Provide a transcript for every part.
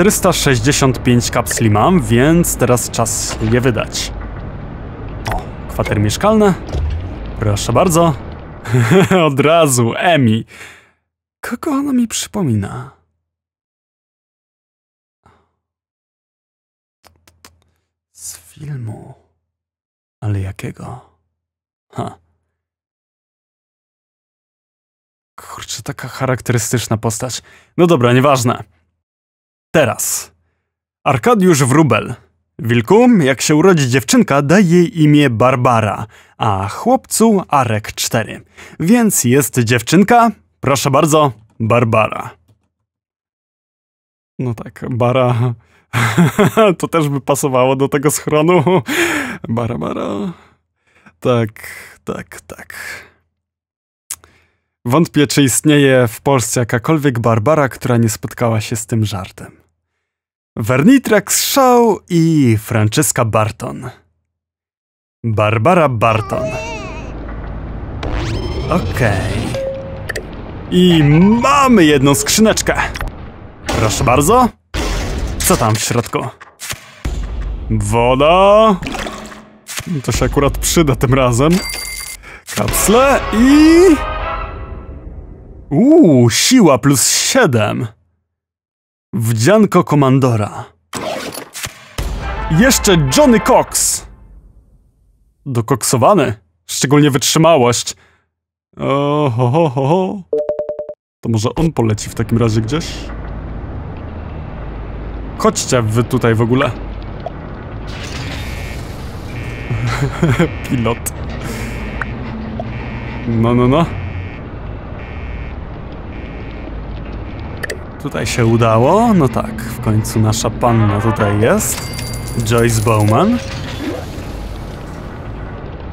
465 kapsli mam, więc teraz czas je wydać. O, kwatery mieszkalne. Proszę bardzo. Od razu, Emi. Kogo ona mi przypomina? Z filmu. Ale jakiego? Ha. Kurczę, taka charakterystyczna postać. No dobra, nieważne. Teraz. Arkadiusz Wrubel. Wilku, jak się urodzi dziewczynka, daj jej imię Barbara, a chłopcu Arek 4. Więc jest dziewczynka, proszę bardzo, Barbara. No tak, Bara. to też by pasowało do tego schronu. Bara, bara. Tak, tak, tak. Wątpię, czy istnieje w Polsce jakakolwiek Barbara, która nie spotkała się z tym żartem. Vernitrax Shaw i Francesca Barton. Barbara Barton. Okej. I mamy jedną skrzyneczkę. Proszę bardzo. Co tam w środku? Woda. To się akurat przyda tym razem. Kapsle i... Uuu, siła plus 7. Wdzianko komandora. Jeszcze Johnny Cox. Dokoksowany. Szczególnie wytrzymałość. O, ho, ho, ho, ho. To może on poleci w takim razie gdzieś? Chodźcie wy tutaj w ogóle. Pilot. No, no, no. Tutaj się udało. No tak, w końcu nasza panna tutaj jest. Joyce Bowman.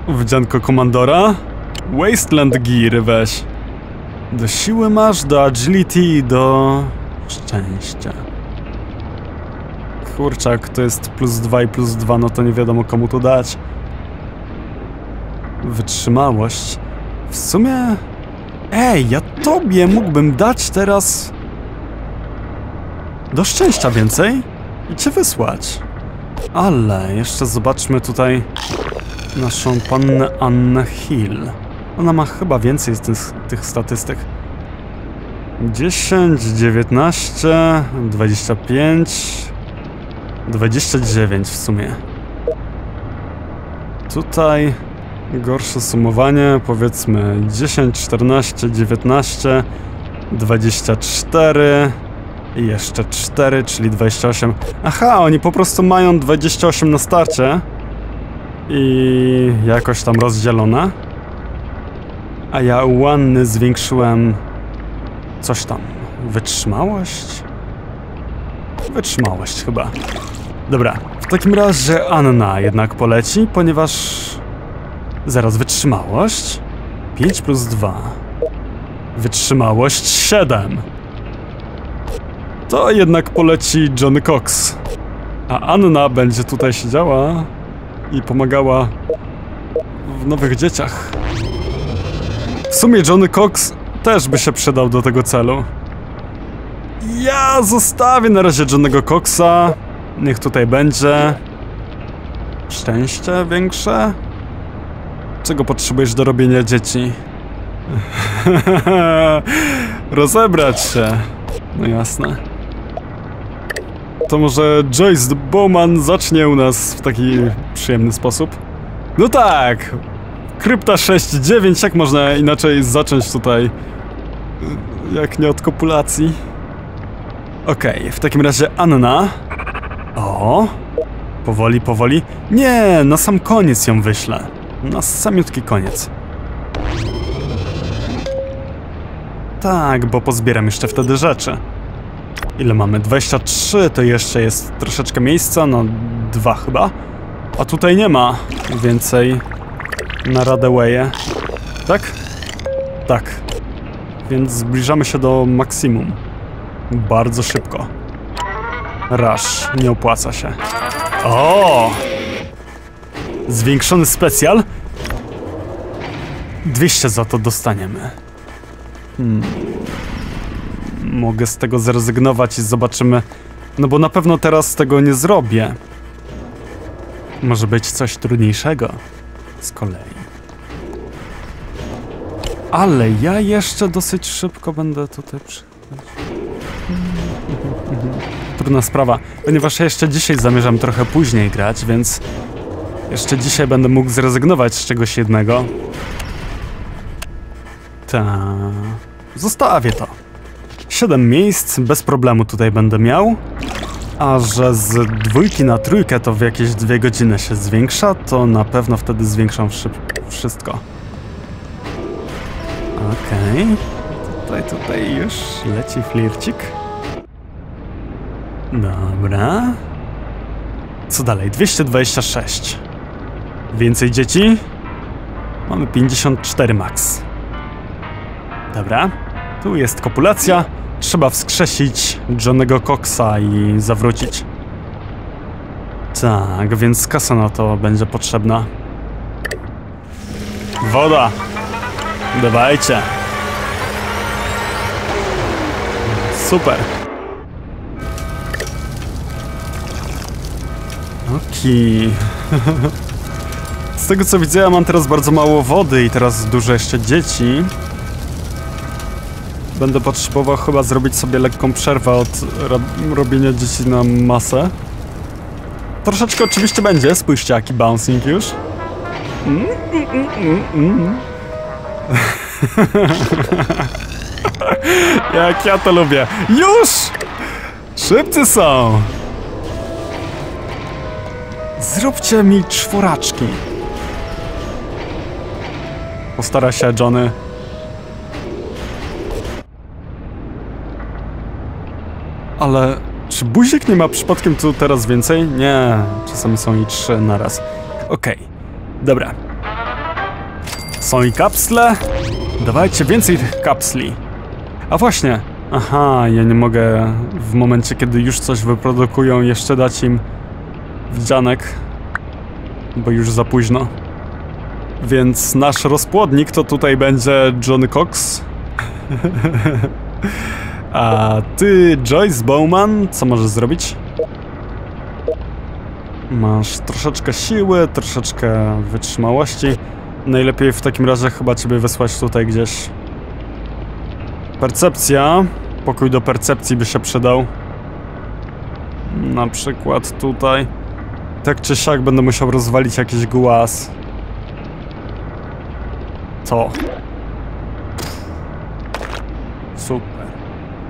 Wdzianko komandora. Wasteland Gear weź. Do siły masz, do agility i do szczęścia. Kurczak, to jest plus 2 i plus 2, no to nie wiadomo komu to dać. Wytrzymałość. W sumie... Ej, ja tobie mógłbym dać teraz... Do szczęścia więcej i cię wysłać. Ale jeszcze zobaczmy tutaj naszą pannę Annę Hill. Ona ma chyba więcej z tych, tych statystyk. 10, 19, 25, 29 w sumie. Tutaj gorsze sumowanie, powiedzmy 10, 14, 19, 24 i jeszcze 4, czyli 28. Aha, oni po prostu mają 28 na starcie i jakoś tam rozdzielone. A ja u Wanny zwiększyłem coś tam. Wytrzymałość? Wytrzymałość chyba. Dobra, w takim razie Anna jednak poleci, ponieważ... Zaraz, wytrzymałość? 5 plus 2. Wytrzymałość 7. To jednak poleci Johnny Cox. A Anna będzie tutaj siedziała i pomagała w nowych dzieciach. W sumie Johnny Cox też by się przydał do tego celu. Ja zostawię na razie Johnnego Coxa. Niech tutaj będzie. Szczęście większe? Czego potrzebujesz do robienia dzieci? Rozebrać się. No jasne. To może Joyce Bowman zacznie u nas w taki przyjemny sposób? No tak! Krypta 6.9, jak można inaczej zacząć tutaj? Jak nie od kopulacji? Okej, okay, w takim razie Anna. O! Powoli, powoli. Nie, na sam koniec ją wyślę. Na samiutki koniec. Tak, bo pozbieram jeszcze wtedy rzeczy. Ile mamy? 23, to jeszcze jest troszeczkę miejsca, no dwa chyba. A tutaj nie ma więcej na Radewaye. Tak? Tak. Więc zbliżamy się do maksimum. Bardzo szybko. Rush, nie opłaca się. O! Zwiększony specjal? 200 za to dostaniemy. Hmm. Mogę z tego zrezygnować i zobaczymy No bo na pewno teraz tego nie zrobię. Może być coś trudniejszego. Z kolei. Ale ja jeszcze dosyć szybko będę tutaj przychodzić. Trudna sprawa, ponieważ ja jeszcze dzisiaj zamierzam trochę później grać, więc jeszcze dzisiaj będę mógł zrezygnować z czegoś jednego. Ta. Zostawię to. Siedem miejsc, bez problemu tutaj będę miał. A że z dwójki na trójkę to w jakieś dwie godziny się zwiększa, to na pewno wtedy zwiększam wszystko. Okej. Okay. Tutaj, tutaj już leci flircik. Dobra. Co dalej? 226. Więcej dzieci? Mamy 54 max. Dobra. Tu jest kopulacja. Trzeba wskrzesić Johnego Coxa i zawrócić. Tak, więc kasa na to będzie potrzebna. Woda! Dawajcie! Super! Okej. Z tego co widzę, ja mam teraz bardzo mało wody i teraz dużo jeszcze dzieci. Będę potrzebował chyba zrobić sobie lekką przerwę od robienia dzieci na masę. Troszeczkę oczywiście będzie, spójrzcie jaki bouncing już. Mm, mm, mm, Jak ja to lubię. Już! Szybcy są! Zróbcie mi czworaczki. Postara się Johnny. Ale czy buzik nie ma przypadkiem tu teraz więcej? Nie, czasami są i trzy naraz. Okej, okay. dobra. Są i kapsle. Dawajcie więcej tych kapsli. A właśnie. Aha, ja nie mogę w momencie, kiedy już coś wyprodukują, jeszcze dać im wdzianek, bo już za późno. Więc nasz rozpłodnik to tutaj będzie John Cox. A ty, Joyce Bowman, co możesz zrobić? Masz troszeczkę siły, troszeczkę wytrzymałości. Najlepiej w takim razie chyba ciebie wysłać tutaj gdzieś. Percepcja. Pokój do percepcji by się przydał. Na przykład tutaj. Tak czy siak będę musiał rozwalić jakiś głaz. Co? Super.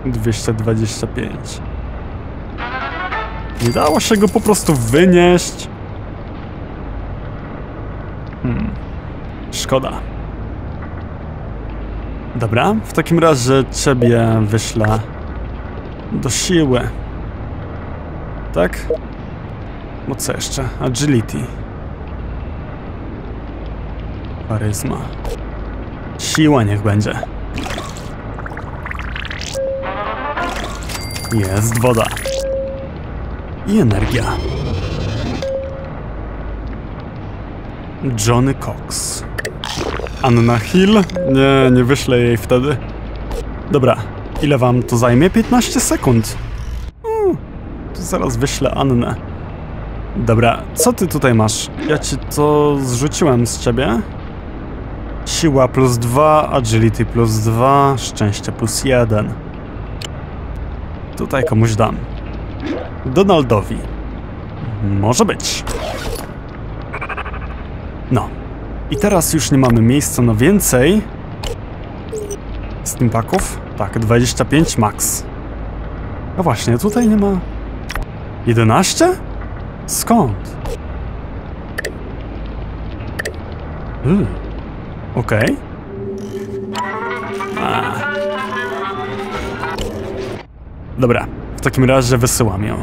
225. Nie dało się go po prostu wynieść. Hmm. Szkoda. Dobra, w takim razie ciebie wyślę do siły. Tak? No co jeszcze? Agility. Charyzma. Siła niech będzie. Jest woda. I energia. Johnny Cox. Anna Hill? Nie, nie wyślę jej wtedy. Dobra, ile wam to zajmie? 15 sekund. Hmm, to zaraz wyślę Annę. Dobra, co ty tutaj masz? Ja ci to zrzuciłem z ciebie. Siła plus 2, agility plus 2, szczęście plus 1. Tutaj komuś dam. Donaldowi. Może być. No. I teraz już nie mamy miejsca na więcej. Steampaków? Tak, 25 max. A właśnie, tutaj nie ma... 11? Skąd? Hmm. Okej. Okay. Dobra, w takim razie wysyłam ją.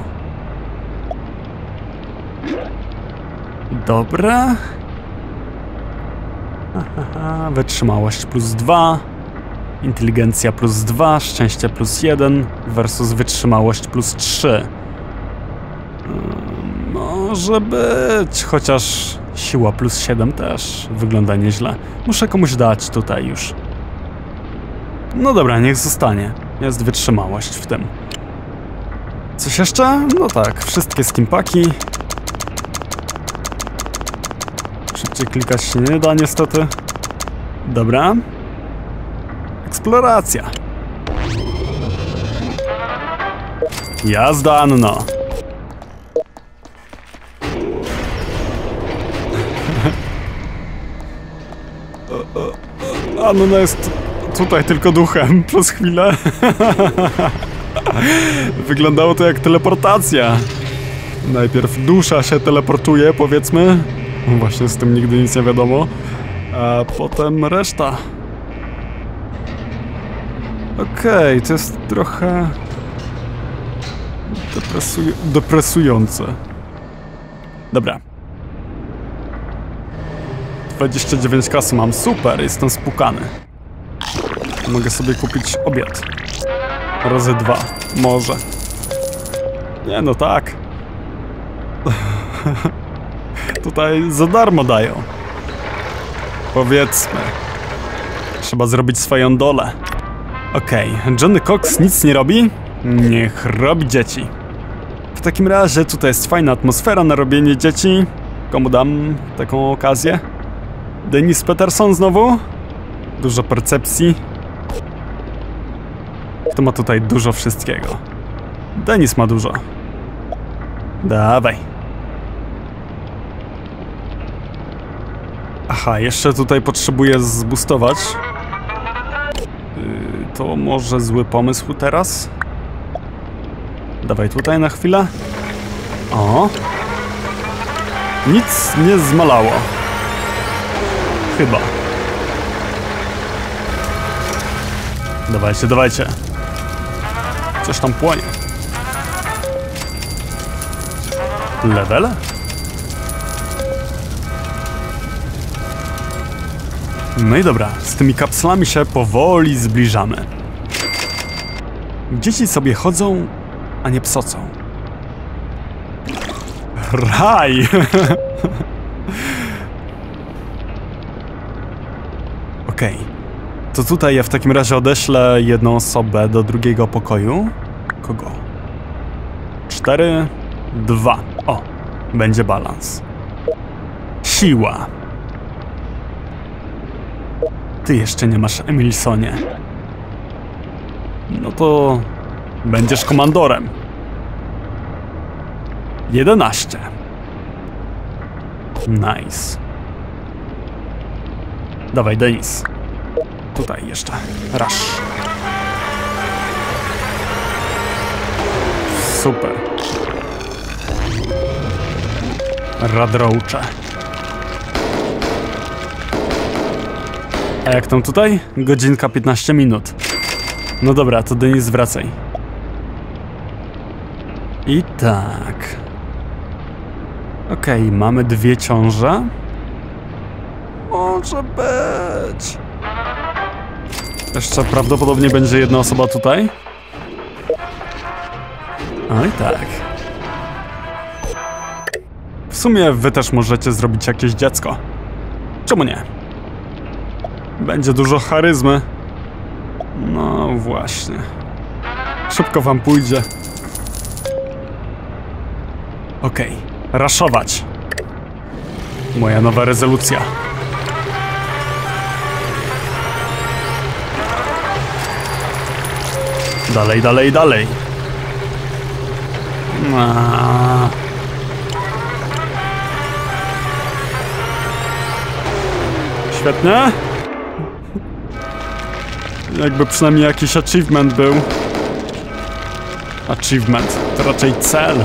Dobra. Aha, wytrzymałość plus 2. Inteligencja plus 2, szczęście plus 1 versus wytrzymałość plus 3. Może być, chociaż siła plus 7 też wygląda nieźle. Muszę komuś dać tutaj już. No dobra, niech zostanie. Jest wytrzymałość w tym. Coś jeszcze? No tak, wszystkie skimpaki. Szybciej klikać się nie da niestety. Dobra. Eksploracja. Jazda Anno. Anna jest tutaj tylko duchem przez chwilę. Wyglądało to jak teleportacja. Najpierw dusza się teleportuje, powiedzmy. Właśnie z tym nigdy nic nie wiadomo. A potem reszta. Okej, okay, to jest trochę... Depresuj depresujące. Dobra. 29 kasy mam, super, jestem spukany. Mogę sobie kupić obiad. Razy dwa, może. Nie no tak. Tutaj za darmo dają. Powiedzmy. Trzeba zrobić swoją dolę. Okej, okay. Johnny Cox nic nie robi? Niech robi dzieci. W takim razie tutaj jest fajna atmosfera na robienie dzieci. Komu dam taką okazję? Denis Peterson znowu? Dużo percepcji. Kto ma tutaj dużo wszystkiego? Denis ma dużo. Dawaj. Aha, jeszcze tutaj potrzebuję zbustować. Yy, to może zły pomysł teraz? Dawaj tutaj na chwilę. O. Nic nie zmalało. Chyba. Dawajcie, dawajcie. Coś tam płonie. Level? No i dobra, z tymi kapslami się powoli zbliżamy. Dzieci sobie chodzą, a nie psocą. Raj! Okej. Okay. To tutaj ja w takim razie odeślę jedną osobę do drugiego pokoju. Kogo? Cztery, dwa. O, będzie balans. Siła. Ty jeszcze nie masz Emilsonie. No to będziesz komandorem. 11. Nice. Dawaj, Denis. Tutaj jeszcze. Rush. Super. Radrołcze. A jak tam tutaj? Godzinka 15 minut. No dobra, to Denis wracaj. I tak. Okej, okay, mamy dwie ciąże. Może być. Jeszcze prawdopodobnie będzie jedna osoba tutaj. Oj tak. W sumie wy też możecie zrobić jakieś dziecko. Czemu nie? Będzie dużo charyzmy. No właśnie. Szybko wam pójdzie. Okej, okay. raszować. Moja nowa rezolucja. Dalej, dalej, dalej. A. Świetnie. Jakby przynajmniej jakiś achievement był. Achievement, to raczej cel.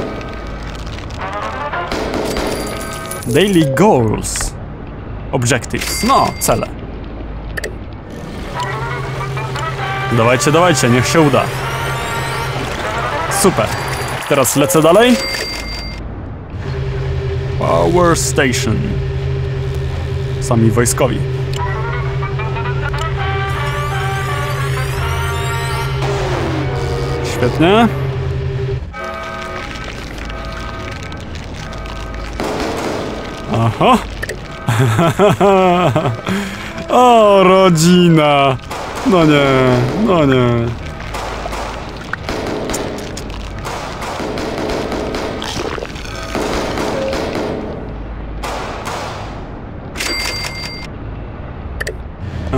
Daily goals. Objectives. No, cele. Dawajcie, dawajcie, niech się uda. Super. Teraz lecę dalej. Power Station. Sami wojskowi. Świetnie. Aha. o, rodzina. No nie, no nie.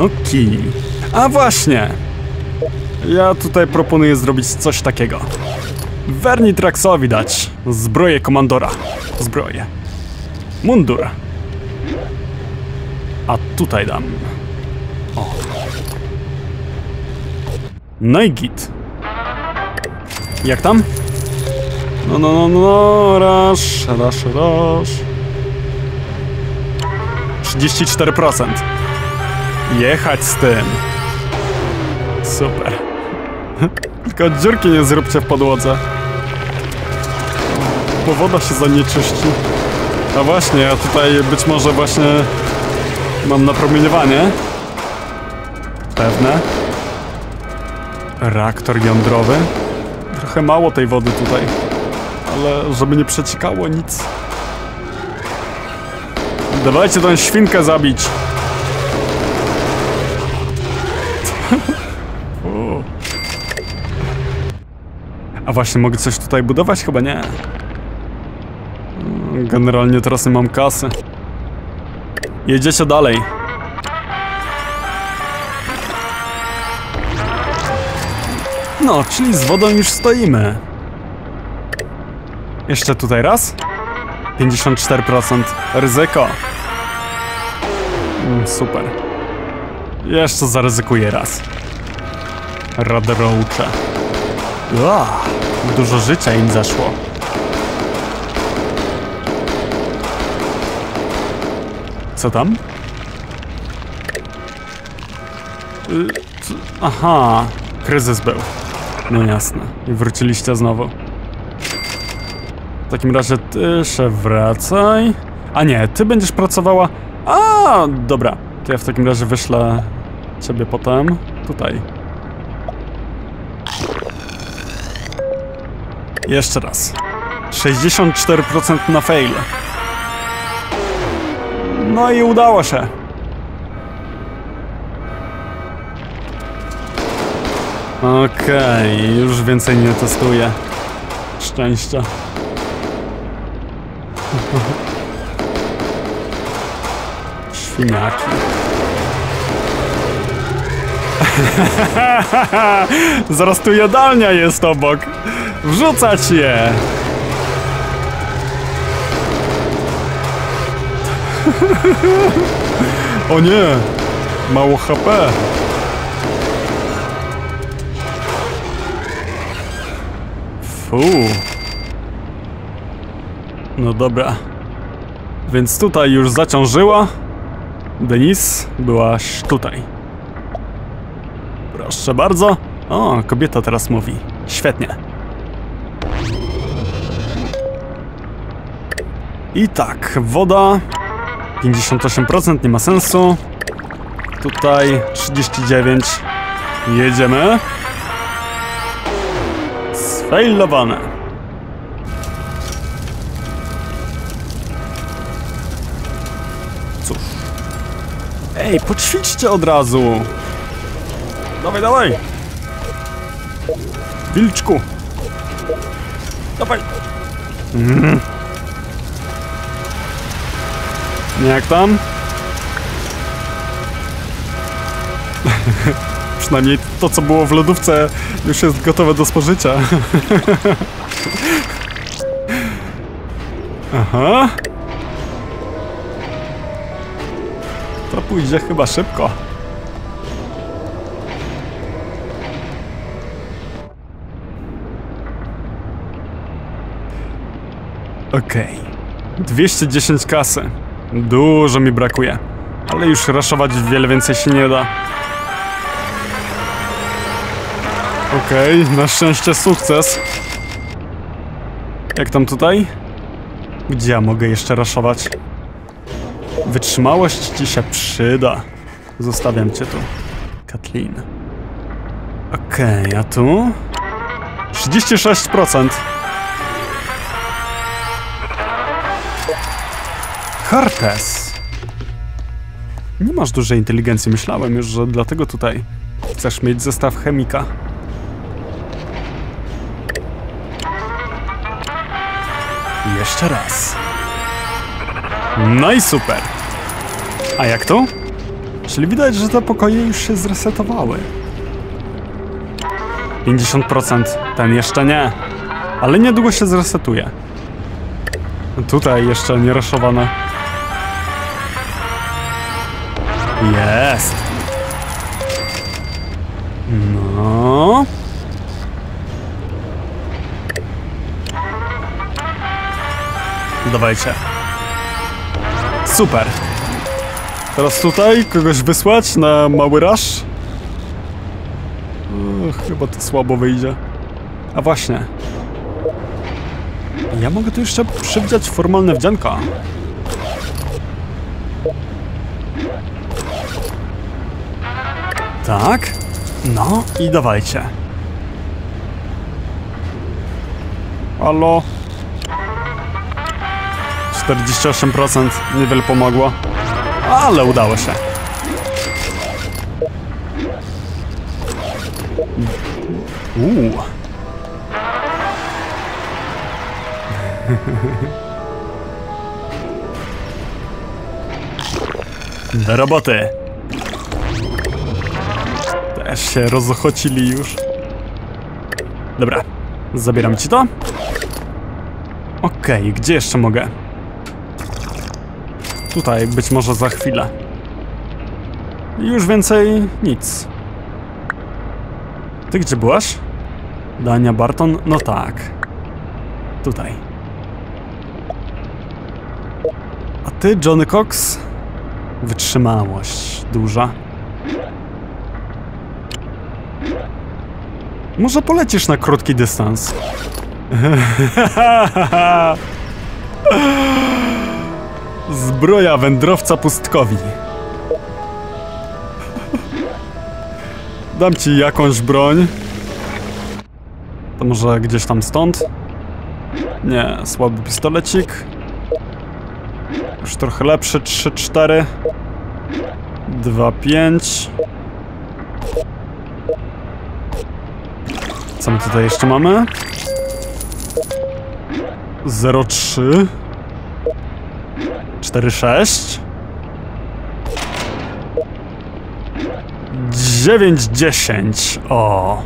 Okej. A właśnie! Ja tutaj proponuję zrobić coś takiego. Vernitraxowi dać zbroję komandora. Zbroję. Mundur. A tutaj dam. O. No i git. Jak tam? No, no, no, no, rasz, rasz, rasz. 34%. Jechać z tym. Super. Tylko dziurki nie zróbcie w podłodze. Bo woda się zanieczyści. A właśnie, ja tutaj być może właśnie mam napromieniowanie. Pewne. Reaktor jądrowy. Trochę mało tej wody tutaj. Ale żeby nie przeciekało nic. Dawajcie tę świnkę zabić. U. A właśnie, mogę coś tutaj budować? Chyba nie. Generalnie teraz nie mam kasy. Jedziecie dalej. No, czyli z wodą już stoimy. Jeszcze tutaj raz. 54% ryzyko. Mm, super. Jeszcze zaryzykuję raz. Radrołcze. Dużo życia im zeszło. Co tam? Y, Aha, kryzys był. No jasne. I wróciliście znowu. W takim razie ty się wracaj. A nie, ty będziesz pracowała. A, dobra. To ja w takim razie wyślę ciebie potem tutaj. Jeszcze raz. 64% na fail. No i udało się. Okej, już więcej nie testuję. Szczęścia. Świniaki. Zaraz tu jadalnia jest obok. Wrzucać je. o nie, mało HP. Fu. No dobra. Więc tutaj już zaciążyła. Denis, byłaś tutaj. Proszę bardzo. O, kobieta teraz mówi. Świetnie. I tak, woda 58% nie ma sensu. Tutaj 39. Jedziemy. Sfailowane. Cóż. Ej, poćwiczcie od razu. Dawaj, dawaj. Wilczku. Dawaj. Mhm. Jak tam? Przynajmniej to, co było w lodówce, już jest gotowe do spożycia. Aha. To pójdzie chyba szybko. Okej. 210 kasy. Dużo mi brakuje. Ale już raszować wiele więcej się nie da. Okej, na szczęście sukces. Jak tam tutaj? Gdzie ja mogę jeszcze raszować? Wytrzymałość ci się przyda. Zostawiam cię tu. Kathleen. Okej, a tu? 36%. Hartes. Nie masz dużej inteligencji. Myślałem już, że dlatego tutaj chcesz mieć zestaw chemika. Jeszcze raz. No i super. A jak to? Czyli widać, że te pokoje już się zresetowały. 50%. Ten jeszcze nie. Ale niedługo się zresetuje. Tutaj jeszcze nie Jest. No. Dawajcie. Super. Teraz tutaj kogoś wysłać na mały? Uch, chyba to słabo wyjdzie. A właśnie. Ja mogę tu jeszcze przewidzieć formalne wdzianka. Tak. No i dawajcie. Halo? 48% niewiele pomogło. Ale udało się. Uuu. Do roboty. Też się rozochocili już. Dobra, zabieram ci to. Okej, okay, gdzie jeszcze mogę? Tutaj, być może za chwilę. Już więcej nic. Ty gdzie byłaś? Dania Barton? No tak. Tutaj. A ty, Johnny Cox? Wytrzymałość duża. Może polecisz na krótki dystans. Zbroja wędrowca pustkowi. Dam ci jakąś broń. To może gdzieś tam stąd? Nie, słaby pistolecik. Już trochę lepszy, 3-4. 2-5. Co my tutaj jeszcze mamy? 0-3. 4-6. 9-10. O.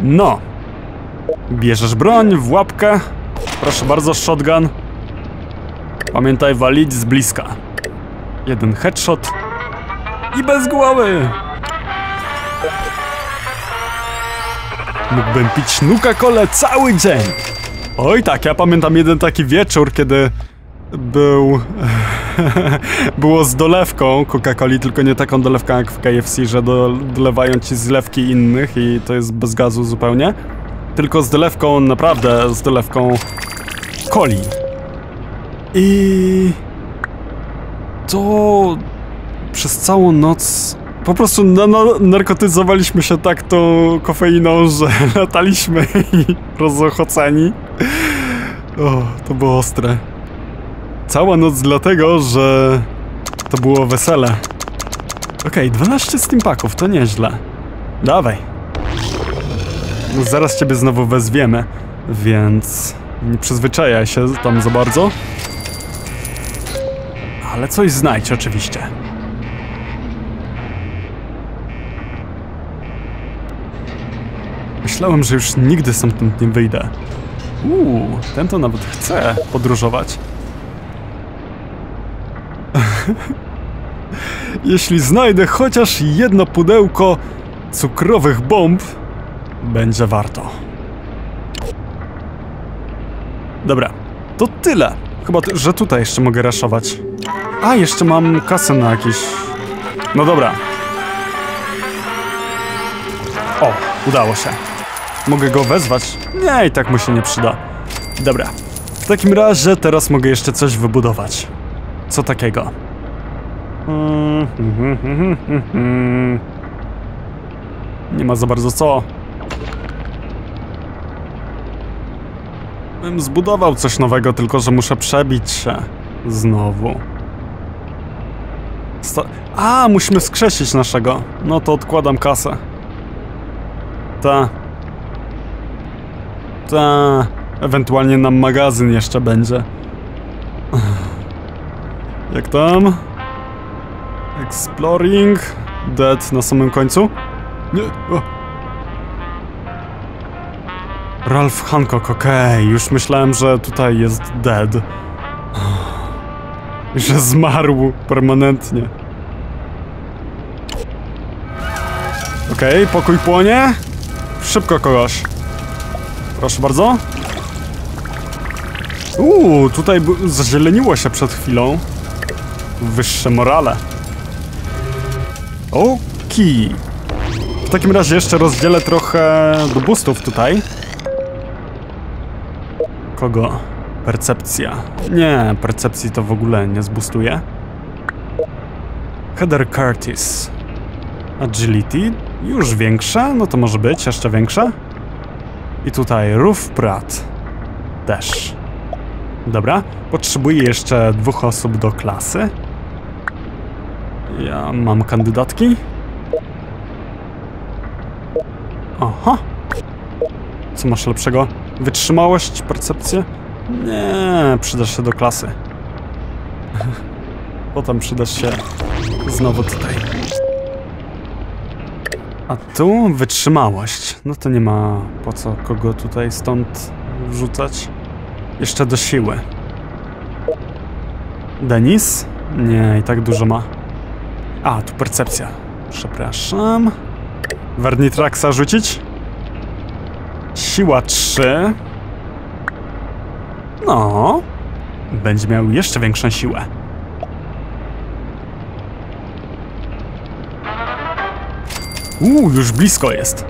No. Bierzesz broń w łapkę. Proszę bardzo, shotgun. Pamiętaj walić z bliska. Jeden headshot. I bez głowy. Mógłbym pić Nuka-Colę cały dzień. Oj tak, ja pamiętam jeden taki wieczór, kiedy był... było z dolewką Coca-Coli, tylko nie taką dolewką jak w KFC, że do, dolewają ci zlewki innych i to jest bez gazu zupełnie. Tylko z dolewką, naprawdę z dolewką coli. I... To... Przez całą noc po prostu na, na, narkotyzowaliśmy się tak tą kofeiną, że lataliśmy i rozochoceni. O, to było ostre. Cała noc dlatego, że to było wesele. Okej, okay, 12 steampaków, to nieźle. Dawaj. Zaraz ciebie znowu wezwiemy, więc nie przyzwyczajaj się tam za bardzo. Ale coś znajdź oczywiście. Myślałem, że już nigdy stamtąd nie wyjdę. Uuu, ten to nawet chce podróżować. Jeśli znajdę chociaż jedno pudełko cukrowych bomb, będzie warto. Dobra, to tyle. Chyba, że tutaj jeszcze mogę raszować. A, jeszcze mam kasę na jakieś... No dobra. O, udało się. Mogę go wezwać? Nie, i tak mu się nie przyda. Dobra. W takim razie teraz mogę jeszcze coś wybudować. Co takiego? Nie ma za bardzo co. Bym zbudował coś nowego, tylko że muszę przebić się. Znowu. A, musimy skrzesić naszego. No to odkładam kasę. Ta. Ta, ewentualnie nam magazyn jeszcze będzie. Jak tam? Exploring. Dead na samym końcu. Nie. O. Ralph Hancock, okej. Już myślałem, że tutaj jest dead. Że zmarł permanentnie. Okej, pokój płonie. Szybko kogoś. Proszę bardzo. Uuu, tutaj zazieleniło się przed chwilą. Wyższe morale. Oki. W takim razie jeszcze rozdzielę trochę do boostów tutaj. Kogo? Percepcja. Nie, percepcji to w ogóle nie zbustuje. Heather Curtis. Agility. Już większe, no to może być jeszcze większe. I tutaj Roof Pratt. Też. Dobra, potrzebuję jeszcze dwóch osób do klasy. Ja mam kandydatki. Aha. Co masz lepszego? Wytrzymałość, percepcję? Nie, przydasz się do klasy. Potem przydasz się znowu tutaj. A tu wytrzymałość. No to nie ma po co kogo tutaj stąd wrzucać. Jeszcze do siły. Denis? Nie, i tak dużo ma. A, tu percepcja. Przepraszam. Wernitraxa rzucić? Siła 3. No. Będzie miał jeszcze większą siłę. Uuu, już blisko jest.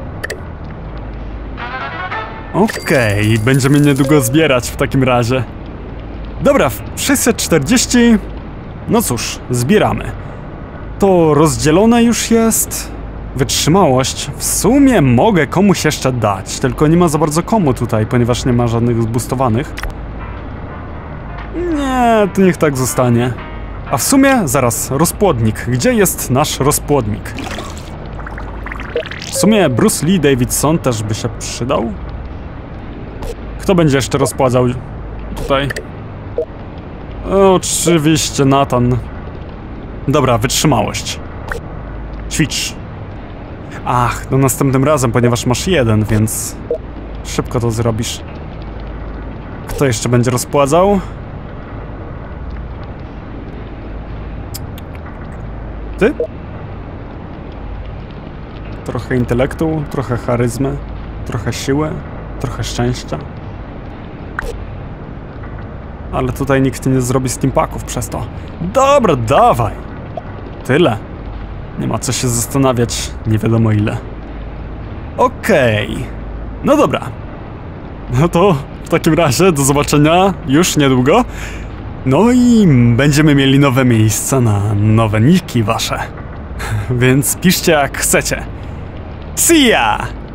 Okej, będziemy niedługo zbierać w takim razie. Dobra, 640. No cóż, zbieramy. To rozdzielone już jest. Wytrzymałość. W sumie mogę komuś jeszcze dać, tylko nie ma za bardzo komu tutaj, ponieważ nie ma żadnych zbustowanych. Nie, to niech tak zostanie. A w sumie, zaraz, rozpłodnik. Gdzie jest nasz rozpłodnik? W sumie Bruce Lee Davidson też by się przydał. Kto będzie jeszcze rozpładzał tutaj? Oczywiście Nathan. Dobra, wytrzymałość. Ćwicz. Ach, no następnym razem, ponieważ masz jeden, więc szybko to zrobisz. Kto jeszcze będzie rozpładzał? Ty? Trochę intelektu, trochę charyzmy, trochę siły, trochę szczęścia. Ale tutaj nikt nie zrobi steampaków przez to. Dobra, dawaj! Tyle. Nie ma co się zastanawiać, nie wiadomo ile. Okej. No dobra. No to w takim razie do zobaczenia już niedługo. No i będziemy mieli nowe miejsca na nowe niki wasze. Więc piszcie jak chcecie. See ya!